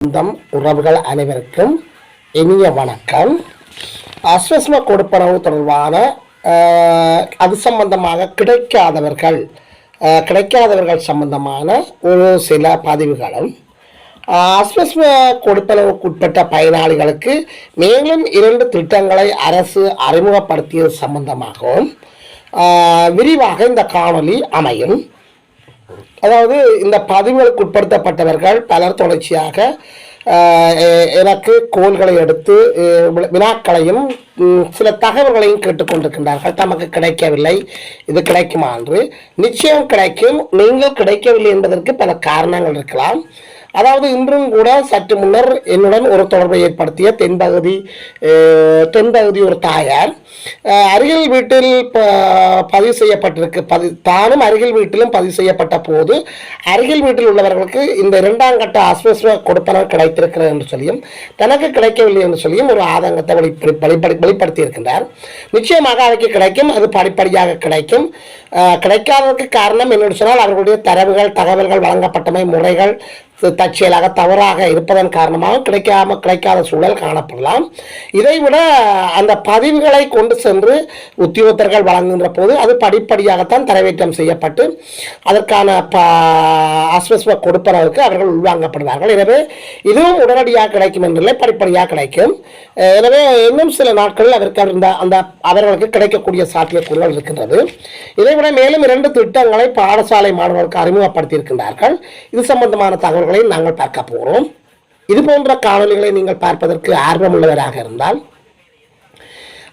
சொந்தம் உறவுகள் அனைவருக்கும் இனிய வணக்கம். அஸ்வஸ்ம கொடுப்பனவு தொடர்பான அது சம்பந்தமாக கிடைக்காதவர்கள் கிடைக்காதவர்கள் சம்பந்தமான ஒரு சில பதிவுகளும் அஹ், அஸ்வஸ்ம கொடுப்பனவுக்குட்பட்ட பயனாளிகளுக்கு மேலும் இரண்டு திட்டங்களை அரசு அறிமுகப்படுத்தியது சம்பந்தமாகவும் விரிவாக இந்த காணொளி அமையும். அதாவது இந்த பதிவுகளுக்கு உட்படுத்தப்பட்டவர்கள் பலர் தொடர்ச்சியாக எனக்கு கோள்களை எடுத்து வினாக்களையும் சில தகவல்களையும் கேட்டுக்கொண்டிருக்கின்றார்கள். தமக்கு கிடைக்கவில்லை. இது கிடைக்குமா என்று. நிச்சயம் கிடைக்கும். நீங்கள் கிடைக்கவில்லை என்பதற்கு பல காரணங்கள் இருக்கலாம். அதாவது இன்றும் கூட சற்று முன்னர் என்னுடன் ஒரு தொடர்பை ஏற்படுத்திய தென்பகுதி தென்பகுதி ஒரு தாயார். அருகில் வீட்டில் பதிவு செய்யப்பட்டிருக்கு. பதி தானும் அருகில் வீட்டிலும் பதிவு செய்யப்பட்ட போது அருகில் வீட்டில் உள்ளவர்களுக்கு இந்த இரண்டாம் கட்ட அஸ்வஸ்வ கொடுப்பனர் கிடைத்திருக்கிறது என்று சொல்லியும் தனக்கு கிடைக்கவில்லை என்று சொல்லியும் ஒரு ஆதங்கத்தை வெளிப்படி வெளிப்படு வெளிப்படுத்தி இருக்கின்றார் நிச்சயமாக அவைக்கு கிடைக்கும் அது படிப்படியாக கிடைக்கும். அஹ், கிடைக்காததற்கு காரணம் என்னென்னு சொன்னால் அவர்களுடைய தரவுகள் தகவல்கள் வழங்கப்பட்டமை முறைகள் தற்செயலாக தவறாக இருப்பதன் காரணமாக கிடைக்காம கிடைக்காத சூழல் காணப்படலாம். இதைவிட அந்த பதிவுகளை கொண்டு சென்று உத்தியோகத்தர்கள் வழங்குகின்ற போது அது படிப்படியாகத்தான் தரவேற்றம் செய்யப்பட்டு அதற்கான ப அஸ்வஸ்வ கொடுப்பனவுக்கு அவர்கள் உள்வாங்கப்படுவார்கள். எனவே இதுவும் உடனடியாக கிடைக்கும் என்றில்லை படிப்படியாக கிடைக்கும். எனவே இன்னும் சில நாட்களில் அதற்கு அந்த அந்த அவர்களுக்கு கிடைக்கக்கூடிய சாத்தியக்கூறுகள் இருக்கின்றது. இதைவிட மேலும் இரண்டு திட்டங்களை பாடசாலை மாணவர்களுக்கு அறிமுகப்படுத்தியிருக்கின்றார்கள். இது சம்பந்தமான தகவல்கள் நாங்கள் பார்க்க போகிறோம் இது போன்ற காணொலிகளை நீங்கள் பார்ப்பதற்கு ஆர்வமுள்ளவராக இருந்தால்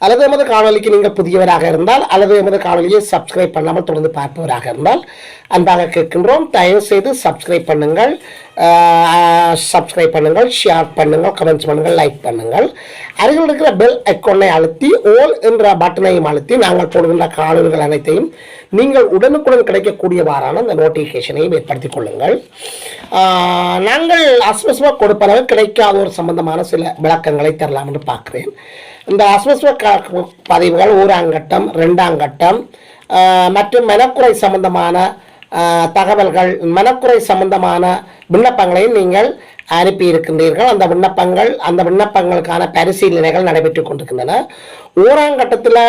அல்லது எமது காணொலிக்கு நீங்கள் புதியவராக இருந்தால் அல்லது எமது காணொலியை சப்ஸ்கிரைப் பண்ணாமல் தொடர்ந்து பார்ப்பவராக இருந்தால் அன்பாக கேட்கின்றோம். தயவு செய்து சப்ஸ்கிரைப் பண்ணுங்கள் சப்ஸ்கிரைப் பண்ணுங்கள் ஷேர் பண்ணுங்கள் கமெண்ட்ஸ் பண்ணுங்கள் லைக் பண்ணுங்கள். அருகில் இருக்கிற பெல் ஐக்கோனை அழுத்தி ஓல் என்ற பட்டனையும் அழுத்தி நாங்கள் போடுகின்ற காணொலிகள் அனைத்தையும் நீங்கள் உடனுக்குடன் கிடைக்கக்கூடியவாறான அந்த நோட்டிஃபிகேஷனையும் ஏற்படுத்திக் கொள்ளுங்கள். நாங்கள் அஸ்வஸ்வ கொடுப்பளவு கிடைக்காத ஒரு சம்பந்தமான சில விளக்கங்களை தரலாம் என்று பார்க்குறேன். இந்த அஸ்வஸ்வ பதிவுகள் ஊராங்கட்டம் ரெண்டாம் கட்டம் மற்றும் மனக்குறை சம்பந்தமான தகவல்கள் மனக்குறை சம்பந்தமான விண்ணப்பங்களையும் நீங்கள் அனுப்பி இருக்கின்றீர்கள் அந்த விண்ணப்பங்கள் அந்த விண்ணப்பங்களுக்கான பரிசீலனைகள் நடைபெற்றுக் கொண்டிருக்கின்றன. ஊராங்கட்டத்தில்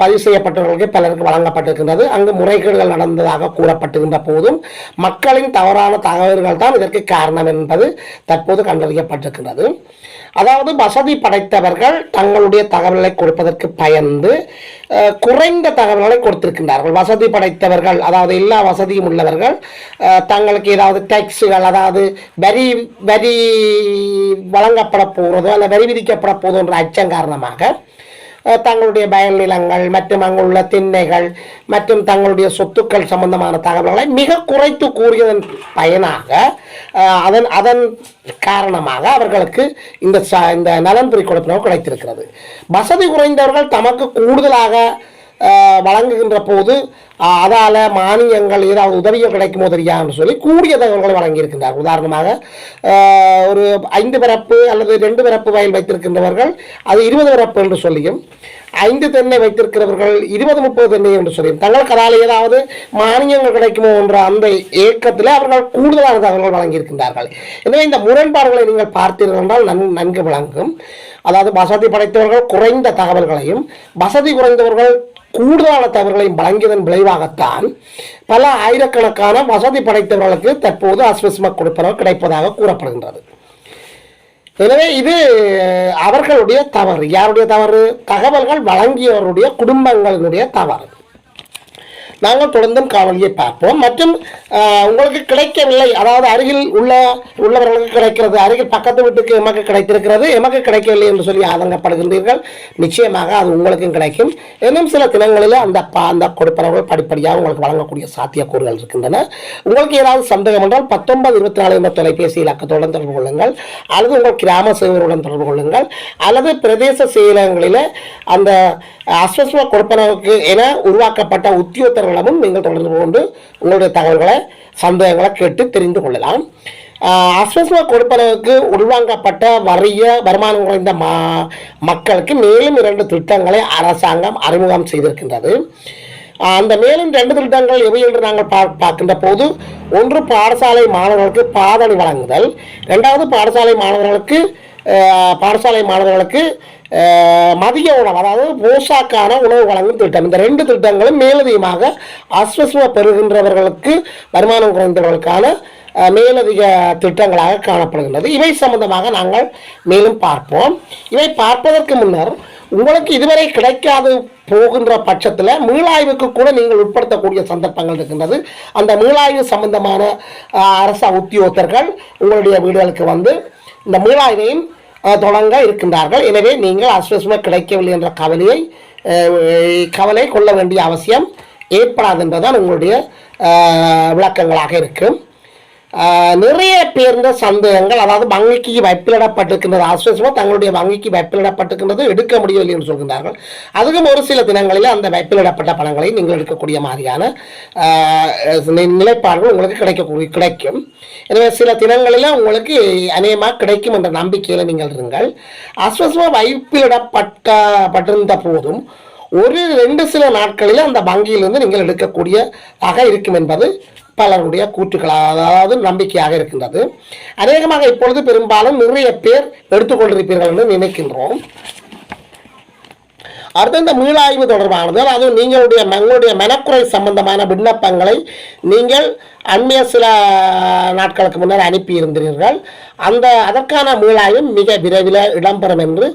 பதிவு செய்யப்பட்டவர்களுக்கு பலருக்கு வழங்கப்பட்டிருக்கின்றது. அங்கு முறைகேடுகள் நடந்ததாக கூறப்பட்டிருந்த போதும் மக்களின் தவறான தகவல்கள் தான் இதற்கு காரணம் என்பது தற்போது கண்டறியப்பட்டிருக்கின்றது. அதாவது வசதி படைத்தவர்கள் தங்களுடைய தகவல்களை கொடுப்பதற்கு பயந்து குறைந்த தகவல்களை கொடுத்திருக்கின்றார்கள். வசதி படைத்தவர்கள் அதாவது எல்லா வசதியும் உள்ளவர்கள் தங்களுக்கு ஏதாவது டேக்ஸுகள் அதாவது வரி வரி வழங்கப்பட போகிறதோ அல்ல வரி விதிக்கப்பட போதோ என்ற அச்சம் காரணமாக தங்களுடைய பயல் நிலங்கள் மற்றும் அங்குள்ள திண்ணைகள் மற்றும் தங்களுடைய சொத்துக்கள் சம்பந்தமான தகவல்களை மிக குறைத்து கூறியதன் பயனாக அதன் அதன் காரணமாக அவர்களுக்கு இந்த இந்த நலன் கொடுப்பினவு கிடைத்திருக்கிறது. வசதி குறைந்தவர்கள் தமக்கு கூடுதலாக வழங்குகின்ற போது அதால் மானியங்கள் ஏதாவது உதவியோ கிடைக்குமோ தெரியாதுன்னு சொல்லி கூடிய தகவல்களை வழங்கியிருக்கின்றார். உதாரணமாக ஒரு ஐந்து பிறப்பு அல்லது ரெண்டு பிறப்பு வயல் வைத்திருக்கின்றவர்கள் அது இருபது பிறப்பு என்று சொல்லியும் ஐந்து தென்னை வைத்திருக்கிறவர்கள் இருபது முப்பது தென்னை என்று சொல்லியும் தங்களுக்கு அதால் ஏதாவது மானியங்கள் கிடைக்குமோ என்ற அந்த ஏக்கத்தில் அவர்கள் கூடுதலான தகவல்கள் வழங்கியிருக்கின்றார்கள். எனவே இந்த முரண்பாடுகளை நீங்கள் பார்த்தீர்கள் என்றால் நன் நன்கு விளங்கும். அதாவது வசதி படைத்தவர்கள் குறைந்த தகவல்களையும் வசதி குறைந்தவர்கள் கூடுதலான தவறுகளையும் வழங்கியதன் விளைவாகத்தான் பல ஆயிரக்கணக்கான வசதி படைத்தவர்களுக்கு தற்போது அஸ்வஸ்ம கொடுப்பனர் கிடைப்பதாக கூறப்படுகின்றது. எனவே இது அவர்களுடைய தவறு. யாருடைய தவறு? தகவல்கள் வழங்கியவருடைய குடும்பங்களினுடைய தவறு. நாங்கள் தொடர்ந்தும் காவலியை பார்ப்போம். மற்றும் உங்களுக்கு கிடைக்கவில்லை. அதாவது அருகில் உள்ள உள்ளவர்களுக்கு கிடைக்கிறது. அருகில் பக்கத்து வீட்டுக்கு எமக்கு கிடைத்திருக்கிறது. எமக்கு கிடைக்கவில்லை என்று சொல்லி ஆதங்கப்படுகின்றீர்கள். நிச்சயமாக அது உங்களுக்கும் கிடைக்கும். இன்னும் சில தினங்களில் அந்த ப- அந்த கொடுப்பனர்கள் படிப்படியாக உங்களுக்கு வழங்கக்கூடிய சாத்தியக்கூறுகள் இருக்கின்றன. உங்களுக்கு ஏதாவது சந்தேகம் என்றால் பத்தொன்பது இருபத்தி நாலு என்ற தொலைபேசி இலக்கத்துடன் தொடர்பு கொள்ளுங்கள். அல்லது உங்கள் கிராம சேவருடன் தொடர்பு கொள்ளுங்கள். அல்லது பிரதேச செயலகங்களில் அந்த அஸ்வஸ்வ கொடுப்பனவுக்கு என உருவாக்கப்பட்ட அவர்களிடமும் நீங்கள் தொடர்பு கொண்டு உங்களுடைய தகவல்களை சந்தேகங்களை கேட்டு தெரிந்து கொள்ளலாம். அஸ்வஸ்வ கொடுப்பனவுக்கு உள்வாங்கப்பட்ட வறிய வருமானம் குறைந்த மா மக்களுக்கு மேலும் இரண்டு திட்டங்களை அரசாங்கம் அறிமுகம் செய்திருக்கின்றது. அந்த மேலும் ரெண்டு திட்டங்கள் எவை என்று நாங்கள் பா பார்க்கின்ற போது ஒன்று பாடசாலை மாணவர்களுக்கு பாதணி வழங்குதல் ரெண்டாவது பாடசாலை மாணவர்களுக்கு பாடசாலை மாணவர்களுக்கு மதிய உணவு அதாவது போஷாக்கான உணவு வழங்கும் திட்டம். இந்த ரெண்டு திட்டங்களும் மேலதிகமாக அஸ்வஸ்வ பெறுகின்றவர்களுக்கு வருமானம் குறைந்தவர்களுக்கான மேலதிக திட்டங்களாக காணப்படுகின்றது. இவை சம்பந்தமாக நாங்கள் மேலும் பார்ப்போம். இவை பார்ப்பதற்கு முன்னர் உங்களுக்கு இதுவரை கிடைக்காது போகின்ற பட்சத்தில் மீளாய்வுக்கு கூட நீங்கள் உட்படுத்தக்கூடிய சந்தர்ப்பங்கள் இருக்கின்றது. அந்த மீளாய்வு சம்பந்தமான அரச உத்தியோகத்தர்கள் உங்களுடைய வீடுகளுக்கு வந்து இந்த மீளாய்வையும் தொடங்க இருக்கின்றார்கள். எனவே நீங்கள் அஸ்வஸ்ம கிடைக்கவில்லை என்ற கவலையை கவலை கொள்ள வேண்டிய அவசியம் ஏற்படாது என்பதுதான் உங்களுடைய விளக்கங்களாக இருக்கும். நிறைய பேர்ந்த சந்தேகங்கள் அதாவது வங்கிக்கு வைப்பிலிடப்பட்டிருக்கின்றது ஆஸ்வசமோ தங்களுடைய வங்கிக்கு வைப்பிலிடப்பட்டிருக்கின்றது எடுக்க முடியவில்லை என்று சொல்கின்றார்கள். அதுக்கும் ஒரு சில தினங்களில் அந்த வைப்பிலிடப்பட்ட பணங்களை நீங்கள் எடுக்கக்கூடிய மாதிரியான நிலைப்பாடுகள் உங்களுக்கு கிடைக்கக்கூடிய கிடைக்கும். எனவே சில தினங்களில் உங்களுக்கு அநேகமாக கிடைக்கும் என்ற நம்பிக்கையில் நீங்கள் இருங்கள். அஸ்வசமாக வைப்பிலிடப்பட்ட பட்டிருந்த போதும் ஒரு ரெண்டு சில நாட்களில் அந்த வங்கியிலிருந்து நீங்கள் எடுக்கக்கூடியதாக இருக்கும் என்பது பலருடைய கூற்றுக்களாக அதாவது நம்பிக்கையாக இருக்கின்றது. அநேகமாக இப்பொழுது பெரும்பாலும் நிறைய பேர் எடுத்துக்கொண்டிருப்பீர்கள் என்று நினைக்கின்றோம். அடுத்து இந்த மீளாய்வு தொடர்பானது அதாவது நீங்களுடைய உங்களுடைய மனக்குறை சம்பந்தமான விண்ணப்பங்களை நீங்கள் அண்மைய சில நாட்களுக்கு முன்னர் அனுப்பி இருந்தீர்கள். அந்த அதற்கான மீளாயும் மிக விரைவில் இடம்பெறும் என்று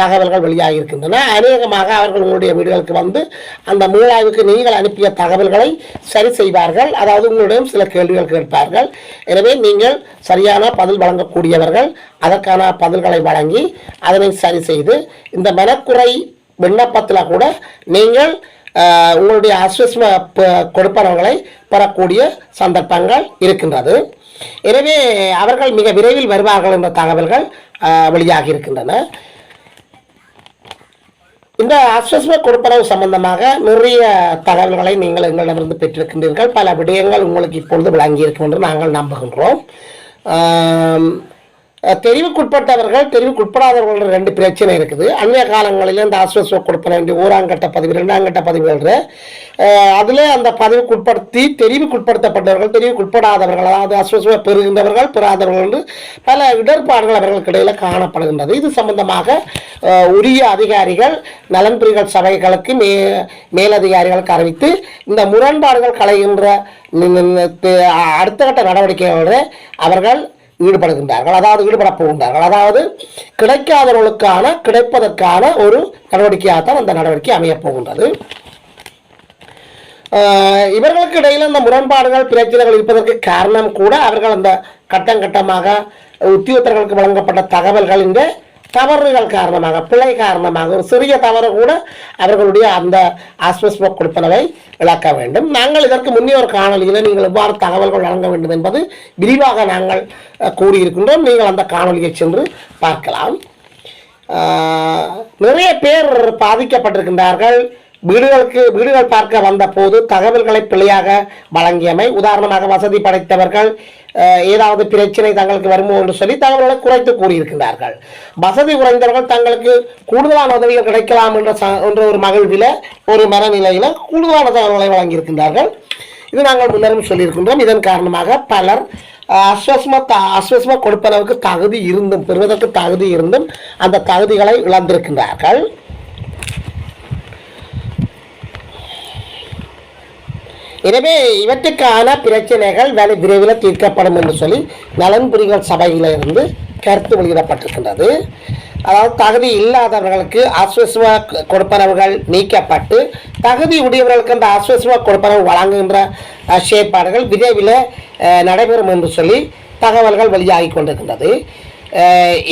தகவல்கள் வெளியாகி இருக்கின்றன. அநேகமாக அவர்கள் உங்களுடைய வீடுகளுக்கு வந்து அந்த மீளாய்வுக்கு நீங்கள் அனுப்பிய தகவல்களை சரி செய்வார்கள். அதாவது உங்களிடம் சில கேள்விகள் கேட்பார்கள். எனவே நீங்கள் சரியான பதில் வழங்கக்கூடியவர்கள் அதற்கான பதில்களை வழங்கி அதனை சரி செய்து இந்த மனக்குறை விண்ணப்பத்தில் கூட நீங்கள் உங்களுடைய அஸ்வஸ்ம ப- கொடுப்பனவுகளை பெறக்கூடிய சந்தர்ப்பங்கள் இருக்கின்றது. எனவே அவர்கள் மிக விரைவில் வருவார்கள் என்ற தகவல்கள் வெளியாகி இருக்கின்றன. இந்த அஸ்வஸ்ம கொடுப்பனவு சம்பந்தமாக நிறைய தகவல்களை நீங்கள் எங்களிடமிருந்து பெற்றிருக்கின்றீர்கள். பல விடயங்கள் உங்களுக்கு இப்பொழுது விளங்கியிருக்கும் என்று நாங்கள் நம்புகின்றோம். தெரிவுக்குட்பட்டவர்கள் தெரிவுக்குட்படாதவர்கள் ரெண்டு பிரச்சனை இருக்குது. அந்நிய காலங்களில் இந்த அஸ்வஸ்வ கொடுப்பன வேண்டிய ஓராங்கட்ட பதிவு ரெண்டாங்கட்ட பதிவுகள் அதில் அந்த பதிவுக்குட்படுத்தி தெரிவுக்குட்படுத்தப்பட்டவர்கள் தெரிவுக்குட்படாதவர்கள் அதாவது அஸ்வஸ்வ பெறுகின்றவர்கள் பெறாதவர்கள் என்று பல இடர்பாடுகள் அவர்களுக்கு இடையில் காணப்படுகின்றது. இது சம்பந்தமாக உரிய அதிகாரிகள் நலன்புரிகள் சபைகளுக்கு மே மேலதிகாரிகளுக்கு அறிவித்து இந்த முரண்பாடுகள் களைகின்ற அடுத்த கட்ட நடவடிக்கைகளை அவர்கள் ஈடுபடுகின்றார்கள். அதாவது ஈடுபட போகின்றார்கள் அதாவது கிடைக்காதவர்களுக்கான கிடைப்பதற்கான ஒரு நடவடிக்கையாகத்தான் அந்த நடவடிக்கை அமையப் போகின்றது. ஆஹ் இவர்களுக்கு இடையில் இந்த முரண்பாடுகள் பிரச்சனைகள் இருப்பதற்கு காரணம் கூட அவர்கள் அந்த கட்டம் கட்டமாக உத்தியோகத்தர்களுக்கு வழங்கப்பட்ட தகவல்கள் இந்த தவறுகள் காரணமாக பிழை காரணமாக ஒரு சிறிய தவறு கூட அவர்களுடைய அந்த ஆஸ்வஸ்ம கொடுப்பனவை இழக்க வேண்டும். நாங்கள் இதற்கு முன்னே ஒரு காணொலியில் நீங்கள் எவ்வாறு தகவல்கள் வழங்க வேண்டும் என்பது விரிவாக நாங்கள் கூறியிருக்கின்றோம். நீங்கள் அந்த காணொலியை சென்று பார்க்கலாம். ஆஹ் நிறைய பேர் பாதிக்கப்பட்டிருக்கின்றார்கள். வீடுகளுக்கு வீடுகள் பார்க்க வந்தபோது தகவல்களை பிழையாக வழங்கியமை உதாரணமாக வசதி படைத்தவர்கள் ஏதாவது பிரச்சனை தங்களுக்கு வருமோ என்று சொல்லி தகவல்களை குறைத்து கூறியிருக்கின்றார்கள். வசதி குறைந்தவர்கள் தங்களுக்கு கூடுதலான உதவிகள் கிடைக்கலாம் என்ற ச என்ற ஒரு மகிழ்வில் ஒரு மனநிலையில் கூடுதலான தகவல்களை வழங்கியிருக்கின்றார்கள். இது நாங்கள் முன்னரும் சொல்லியிருக்கின்றோம். இதன் காரணமாக பலர் அஸ்வஸ்ம த அஸ்வஸ்ம கொடுப்பனவுக்கு தகுதி இருந்தும் பெறுவதற்கு தகுதி இருந்தும் அந்த தகுதிகளை இழந்திருக்கின்றார்கள். எனவே இவற்றுக்கான பிரச்சனைகள் வேலை விரைவில் தீர்க்கப்படும் என்று சொல்லி நலன்புரிகள் சபையிலிருந்து கருத்து வெளியிடப்பட்டிருக்கின்றது. அதாவது தகுதி இல்லாதவர்களுக்கு ஆஸ்வஸ்வ கொடுப்பனவுகள் நீக்கப்பட்டு தகுதி உடையவர்களுக்கு அந்த ஆஸ்வஸ்வ கொடுப்பனவு வழங்குகின்ற செயற்பாடுகள் விரைவில் நடைபெறும் என்று சொல்லி தகவல்கள் வெளியாகி கொண்டிருக்கின்றது.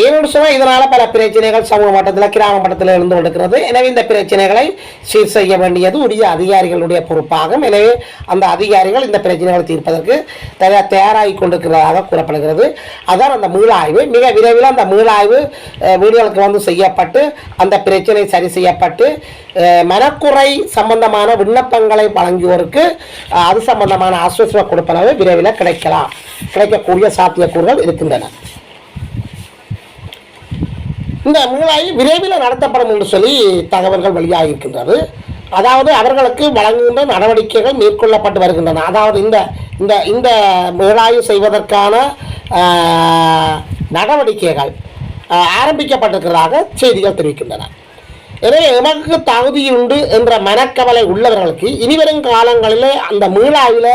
ஏன்னு சொன்னால் இதனால் பல பிரச்சனைகள் சமூக மட்டத்தில் கிராம மட்டத்தில் இருந்து கொண்டிருக்கிறது எனவே இந்த பிரச்சனைகளை சீர் செய்ய வேண்டியது உரிய அதிகாரிகளுடைய பொறுப்பாகும். எனவே அந்த அதிகாரிகள் இந்த பிரச்சனைகளை தீர்ப்பதற்கு தயார் தயாராகி கொண்டிருக்கிறதாக கூறப்படுகிறது. அதான் அந்த மீளாய்வு. மிக விரைவில் அந்த மீளாய்வு வீடுகளுக்கு வந்து செய்யப்பட்டு அந்த பிரச்சனை சரி செய்யப்பட்டு மனக்குறை சம்பந்தமான விண்ணப்பங்களை வழங்கியோருக்கு அது சம்பந்தமான ஆஸ்வச கொடுப்பனவு விரைவில் கிடைக்கலாம். கிடைக்கக்கூடிய சாத்தியக்கூறுகள் இருக்கின்றன. இந்த மீளாய்வு விரைவில் நடத்தப்படும் என்று சொல்லி தகவல்கள் வெளியாகியிருக்கின்றது. அதாவது அவர்களுக்கு வழங்குகின்ற நடவடிக்கைகள் மேற்கொள்ளப்பட்டு வருகின்றன. அதாவது இந்த இந்த இந்த மீளாய்வு செய்வதற்கான நடவடிக்கைகள் ஆரம்பிக்கப்பட்டிருக்கிறதாக செய்திகள் தெரிவிக்கின்றன. எனவே எமக்கு தகுதியுண்டு என்ற மனக்கவலை உள்ளவர்களுக்கு இனிவரும் காலங்களிலே அந்த மீளாவில்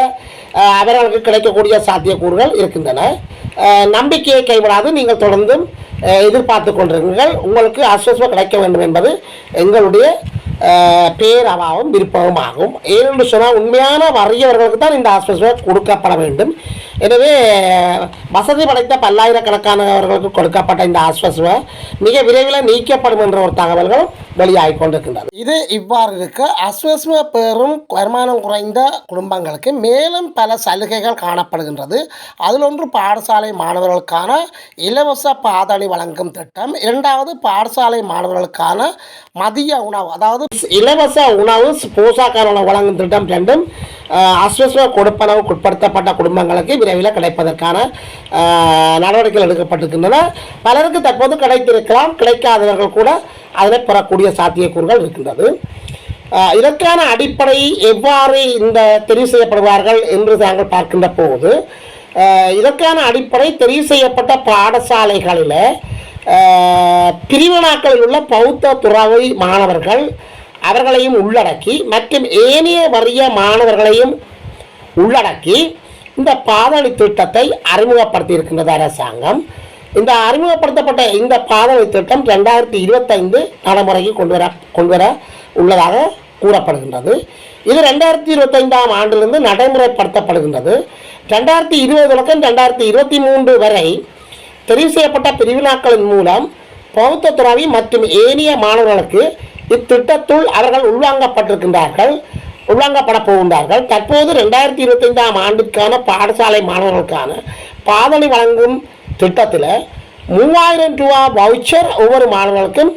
அவர்களுக்கு கிடைக்கக்கூடிய சாத்தியக்கூறுகள் இருக்கின்றன. நம்பிக்கையை கைவிடாது நீங்கள் தொடர்ந்தும் எதிர்பார்த்து கொண்டிருங்கள் உங்களுக்கு ஆஸ்வசம் கிடைக்க வேண்டும் என்பது எங்களுடைய பேரவாவும் விருப்பமும் ஆகும். ஏனென்று சொன்னால் உண்மையான வறியவர்களுக்கு தான் இந்த ஆஸ்வசம் கொடுக்கப்பட வேண்டும். எனவே வசதி படைத்த பல்லாயிரக்கணக்கானவர்களுக்கு கொடுக்கப்பட்ட இந்த ஆஸ்வசம் மிக விரைவில் நீக்கப்படும் என்ற ஒரு தகவல்களும் வெளியாகி கொண்டிருக்கின்றது இது இவ்வாறு இருக்க அஸ்வஸ்ம பெறும் வருமானம் குறைந்த குடும்பங்களுக்கு மேலும் பல சலுகைகள் காணப்படுகின்றது. அதில் ஒன்று பாடசாலை மாணவர்களுக்கான இலவச பாதணி வழங்கும் திட்டம். இரண்டாவது பாடசாலை மாணவர்களுக்கான மதிய உணவு அதாவது இலவச உணவு போசாக்கார உணவு வழங்கும் திட்டம் ரெண்டும் அஸ்வஸ்ம கொடுப்பனவுக்கு உட்படுத்தப்பட்ட குடும்பங்களுக்கு விரைவில் கிடைப்பதற்கான நடவடிக்கைகள் எடுக்கப்பட்டிருக்கின்றன. பலருக்கு தற்போது கிடைத்திருக்கலாம். கிடைக்காதவர்கள் கூட அதனை பெறக்கூடிய சாத்தியக்கூறுகள் இருக்கின்றது. இதற்கான அடிப்படை எவ்வாறு இந்த தெரிவு செய்யப்படுவார்கள் என்று நாங்கள் பார்க்கின்ற போது இதற்கான அடிப்படை தெரிவு செய்யப்பட்ட பாடசாலைகளில் பிரிவினாக்களில் உள்ள பௌத்த துறவை மாணவர்கள் அவர்களையும் உள்ளடக்கி மற்றும் ஏனைய வறிய மாணவர்களையும் உள்ளடக்கி இந்த பாதளி திட்டத்தை அறிமுகப்படுத்தியிருக்கின்றது அரசாங்கம். இந்த அறிமுகப்படுத்தப்பட்ட இந்த பாதணி திட்டம் ரெண்டாயிரத்தி இருபத்தைந்து நடைமுறைக்கு கொண்டு வர கொண்டு வர உள்ளதாக கூறப்படுகின்றது. இது ரெண்டாயிரத்தி இருபத்தைந்தாம் ஆண்டிலிருந்து நடைமுறைப்படுத்தப்படுகின்றது. ரெண்டாயிரத்தி இருபது தொடக்கம் ரெண்டாயிரத்தி இருபத்தி மூன்று வரை தெரிவு செய்யப்பட்ட பிரிவினாக்களின் மூலம் பௌத்த துறவி மற்றும் ஏனைய மாணவர்களுக்கு இத்திட்டத்துள் அவர்கள் உள்வாங்கப்பட்டிருக்கின்றார்கள் உள்வாங்கப்பட போகின்றார்கள். தற்போது ரெண்டாயிரத்தி இருபத்தைந்தாம் ஆண்டிற்கான பாடசாலை மாணவர்களுக்கான பாதணி வழங்கும் திட்டத்தில் மூவாயிரம் ரூபா வவுச்சர் ஒவ்வொரு மாணவர்களுக்கும்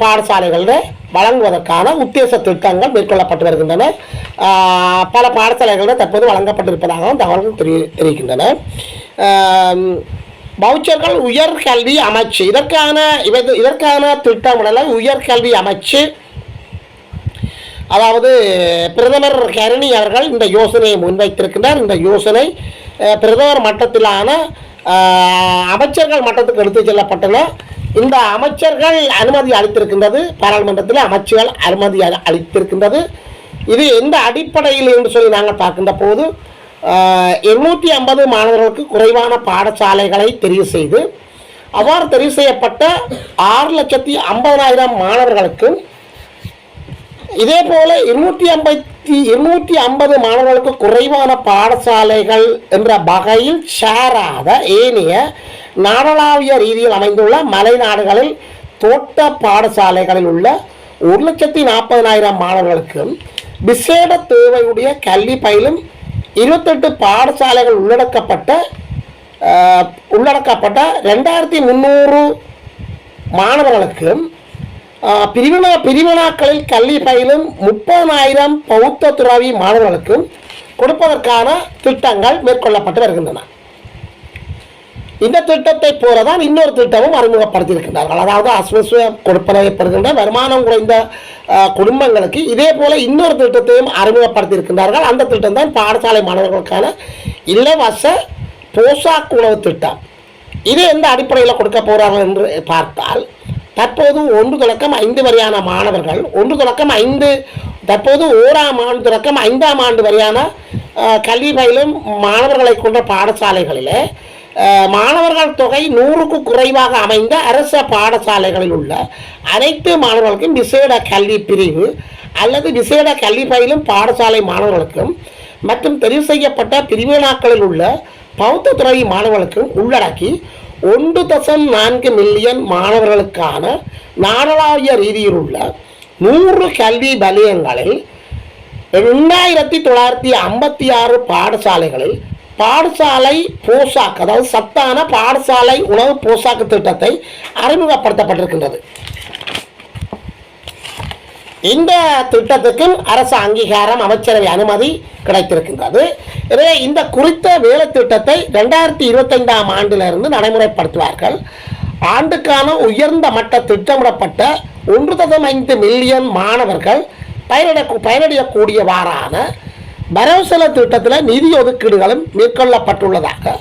பாடசாலைகளில் வழங்குவதற்கான உத்தேச திட்டங்கள் மேற்கொள்ளப்பட்டு வருகின்றன. பல பாடசாலைகளில் தற்போது வழங்கப்பட்டிருப்பதாகவும் தகவல்கள் தெரி தெரிவிக்கின்றன வவுச்சர்கள் உயர்கல்வி அமைச்சு இதற்கான இவ- இதற்கான திட்டமிடலை உயர்கல்வி அமைச்சு அதாவது பிரதமர் கரணி அவர்கள் இந்த யோசனையை முன்வைத்திருக்கின்றார். இந்த யோசனை பிரதமர் மட்டத்திலான அமைச்சர்கள் மட்டத்துக்கு எடுத்துச் செல்லப்பட்டன இந்த அமைச்சர்கள் அனுமதி அளித்திருக்கின்றது பாராளுமன்றத்தில் அமைச்சர்கள் அனுமதி அளி- அளித்திருக்கின்றது. இது எந்த அடிப்படையில் என்று சொல்லி நாங்கள் பார்க்கின்ற போது எண்ணூற்றி ஐம்பது மாணவர்களுக்கு குறைவான பாடசாலைகளை தெரிவு செய்து அவ்வாறு தெரிவு செய்யப்பட்ட ஆறு லட்சத்தி ஐம்பதாயிரம் மாணவர்களுக்கு இதே போல இருநூற்றி ஐம்பத்தி இருநூற்றி ஐம்பது மாணவர்களுக்கு குறைவான பாடசாலைகள் என்ற வகையில் சேராத ஏனைய நாடளாவிய ரீதியில் அமைந்துள்ள மலைநாடுகளில் தோட்ட பாடசாலைகளில் உள்ள ஒரு லட்சத்தி நாற்பதனாயிரம் மாணவர்களுக்கு விசேட தேவையுடைய கல்வி பயிலும் இருபத்தெட்டு பாடசாலைகள் உள்ளடக்கப்பட்ட உள்ளடக்கப்பட்ட ரெண்டாயிரத்தி முந்நூறு மாணவர்களுக்கும் பிரிவினா பிரிவினாக்களில் கல்வி பயிலும் முப்பதாயிரம் பௌத்த துறவி மாணவர்களுக்கும் கொடுப்பதற்கான திட்டங்கள் மேற்கொள்ளப்பட்டு வருகின்றன. இந்த திட்டத்தை போலதான் இன்னொரு திட்டமும் அறிமுகப்படுத்தியிருக்கின்றார்கள். அதாவது அஸ்வஸ்வ கொடுப்பனப்படுகின்ற வருமானம் குறைந்த குடும்பங்களுக்கு இதே போல இன்னொரு திட்டத்தையும் அறிமுகப்படுத்தியிருக்கின்றார்கள். அந்த திட்டம் தான் பாடசாலை மாணவர்களுக்கான இலவச போஷாக் உணவு திட்டம். இது எந்த அடிப்படையில் கொடுக்க போகிறார்கள் என்று பார்த்தால் தற்போது ஒன்று தொடக்கம் ஐந்து வரையான மாணவர்கள் ஒன்று தொடக்கம் ஐந்து தற்போது ஓராம் ஆண்டு தொடக்கம் ஐந்தாம் ஆண்டு வரையான கல்வி பயிலும் மாணவர்களை கொண்ட பாடசாலைகளிலே மாணவர்கள் தொகை நூறுக்கு குறைவாக அமைந்த அரச பாடசாலைகளில் உள்ள அனைத்து மாணவர்களுக்கும் விசேட கல்வி பிரிவு அல்லது விசேட கல்வி பயிலும் பாடசாலை மாணவர்களுக்கும் மற்றும் தெரிவு செய்யப்பட்ட பிரிவினாக்களில் உள்ள பௌத்த துறை மாணவர்களுக்கும் உள்ளடக்கி ஒன்று தசம் நான்கு மில்லியன் மாணவர்களுக்கான நாடளாவிய ரீதியில் உள்ள நூறு கல்வி வலயங்களில் ரெண்டாயிரத்தி தொள்ளாயிரத்தி ஐம்பத்தி ஆறு பாடசாலைகளில் பாடசாலை போசாக்கு அதாவது சத்தான பாடசாலை உணவு போசாக்கு திட்டத்தை அறிமுகப்படுத்தப்பட்டிருக்கின்றது. இந்த திட்டத்துக்கும் அரசு அங்கீகாரம் அமைச்சரவை அனுமதி கிடைத்திருக்கின்றது. எனவே இந்த குறித்த வேலை திட்டத்தை ரெண்டாயிரத்தி இருபத்தைந்தாம் ஆண்டிலிருந்து நடைமுறைப்படுத்துவார்கள். ஆண்டுக்கான உயர்ந்த மட்ட திட்டமிடப்பட்ட ஒன்று தசம் ஐந்து மில்லியன் மாணவர்கள் பயனடை பயனடையக்கூடியவாறான வரவுசெல திட்டத்தில் நிதி ஒதுக்கீடுகளும் மேற்கொள்ளப்பட்டுள்ளதாக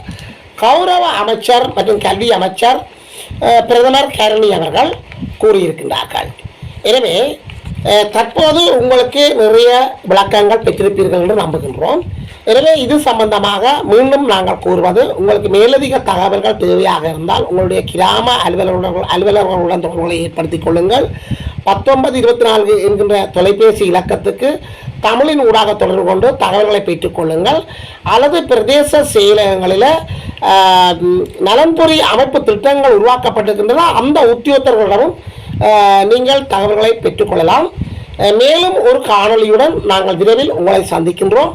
கௌரவ அமைச்சர் மற்றும் கல்வி அமைச்சர் பிரதமர் கரணி அவர்கள் கூறியிருக்கின்றார்கள். எனவே தற்போது உங்களுக்கு நிறைய விளக்கங்கள் பெற்றிருப்பீர்கள் என்று நம்புகின்றோம். எனவே இது சம்பந்தமாக மீண்டும் நாங்கள் கூறுவது உங்களுக்கு மேலதிக தகவல்கள் தேவையாக இருந்தால் உங்களுடைய கிராம அலுவலர்கள் அலுவலர்களுடன் தொடர்புகளை ஏற்படுத்திக் கொள்ளுங்கள். பத்தொன்பது இருபத்தி நான்கு என்கின்ற தொலைபேசி இலக்கத்துக்கு தமிழின் ஊடாக தொடர்பு கொண்டு தகவல்களை பெற்றுக் கொள்ளுங்கள். அல்லது பிரதேச செயலகங்களில் நலன்புரி அமைப்பு திட்டங்கள் உருவாக்கப்பட்டிருக்கின்றன. அந்த உத்தியோகத்தர்களிடமும் நீங்கள் தகவல்களை பெற்றுக்கொள்ளலாம். மேலும் ஒரு காணொளியுடன் நாங்கள் விரைவில் உங்களை சந்திக்கின்றோம்.